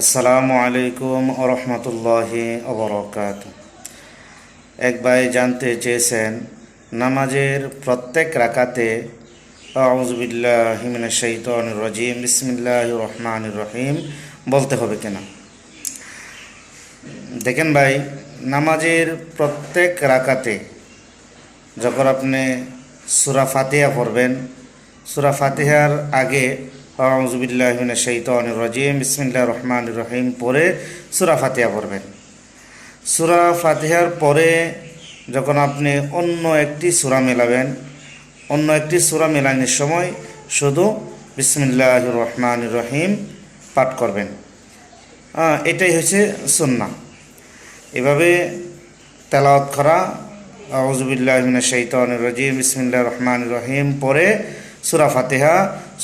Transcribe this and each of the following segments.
আসসালামু আলাইকুম রহমতুল্লাহি অবরকাত এক ভাই জানতে চেয়েছেন, নামাজের প্রত্যেক রাকাতে আউজবিল্লাহ হিমিনা শৈতন রজিম বিসমিল্লাহ রহমান রহিম বলতে হবে কিনা? দেখেন ভাই, নামাজের প্রত্যেক রাকাতে যখন আপনি সুরা ফাতিহা পড়বেন, সুরা ফাতিহার আগে আউজবিল্লাহমিন শৈতন রজিম। বিসমিল্লা রহমান রহিম। পরে সুরা ফাতিহা পড়বেন। সুরা ফাতিহার পরে যখন আপনি অন্য একটি সুরা মেলাবেন, অন্য একটি সুরা মেলানোর সময় শুধু বিসমিল্লাহ রহমান রহিম পাঠ করবেন। এটাই হচ্ছে সুন্না এভাবে তেলাওয়াত করা আউজুবিল্লাহমিনা শৈতন রজিম। বিসমিল্লা রহমান রহিম। পরে সুরা ফাতেহা,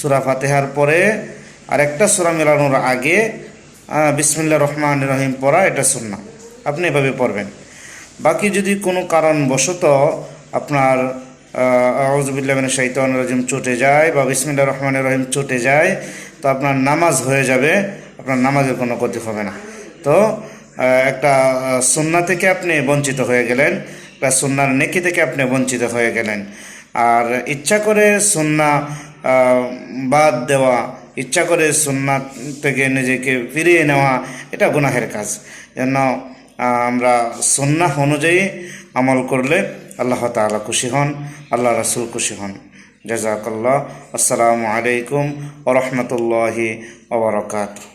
সুরা ফাতেহার পরে আরেকটা সুরা মেলানোর আগে বিসমিল্লা রহমান রহিম পড়া, এটা সুন্না আপনি এভাবে পড়বেন। বাকি যদি কোনো কারণবশত আপনার আউজুবিল্লাহমিনা শৈতন রজিম চটে যায় বা বিসমিল্লা রহমান রহিম চটে যায়, তো আপনার নামাজ হয়ে যাবে, আপনার নামাজের কোনো ক্ষতি হবে না। তো একটা সুন্না থেকে আপনি বঞ্চিত হয়ে গেলেন, একটা সুন্নার নেকি থেকে আপনি বঞ্চিত হয়ে গেলেন। আর ইচ্ছা করে সুন্না বাদ দেওয়া ইচ্ছা করে সুন্না থেকে নিজেকে ফিরিয়ে নেওয়া এটা গুনাহের কাজ। আহ, আমরা সুন্নাহ অনুযায়ী আমল করলে আল্লাহ তালা খুশি হন আল্লাহ রাসূল খুশি হন। জাজাকাল্লাহ আসসালামু আলাইকুম ওরহমতুল্লাহি ওবরাকাতুহ